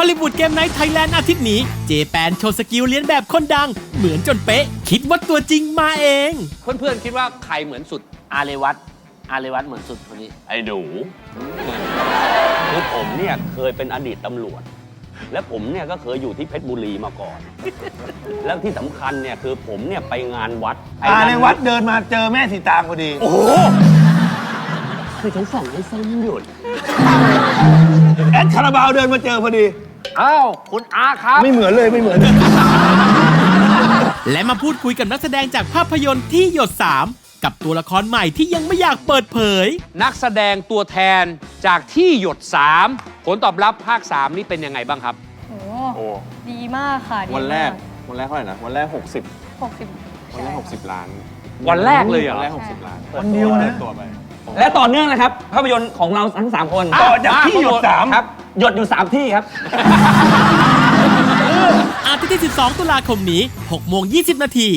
ฮอลลีวูดเกมไนท์ไทยแลนด์อาทิตย์นี้ เจแปนโชว์สกิลเลียนแบบคนดัง เหมือนจนเป๊ะ คิดว่าตัวจริงมาเอง เพื่อนๆ คิดว่าใครเหมือนสุดอาเรวัตอาเรวัตเหมือนสุดคนนี้ ไอ้หนูคือผมเนี่ยเคยเป็นอดีตตำรวจ และผมเนี่ยก็เคยอยู่ที่เพชรบุรีมาก่อน แล้วที่สำคัญเนี่ยคือผมเนี่ยไปงานวัดไอ่าในวัดเดินมาเจอแม่สีตางพอดี โอ้โหคือฉันสั่งให้ส้มหยุดแอดคาราบาวเดินมาเจอพอดี อ้าวคุณอาครับ ไม่เหมือนเลยไม่เหมือน และมาพูดคุยกับนักแสดงจากภาพยนตร์ที่หยด 3 กับตัวละครใหม่ที่ยังไม่อยากเปิดเผย นักแสดงตัวแทนจากที่หยด 3 ผลตอบรับภาค 3 นี่เป็นยังไงบ้างครับ โอ้โอ้ ดีมากค่ะดีวันแรกมาวันแรกเท่าไหร่นะ วันแรก 60 หกสิบวันแรก 60 ล้านวันแรกเลยเหรอ วันแรก 60 ล้านวันเดียวนะปิตัวไป และต่อเนื่องนะครับ ภาพยนตร์ของเราทั้ง 3 คน ต่อจากที่หยดสาม ครับ หยดอยู่ 3 ที่ครับ อาทิตย์ที่ 12 ตุลาคมนี้ 6 โมง 20 นาที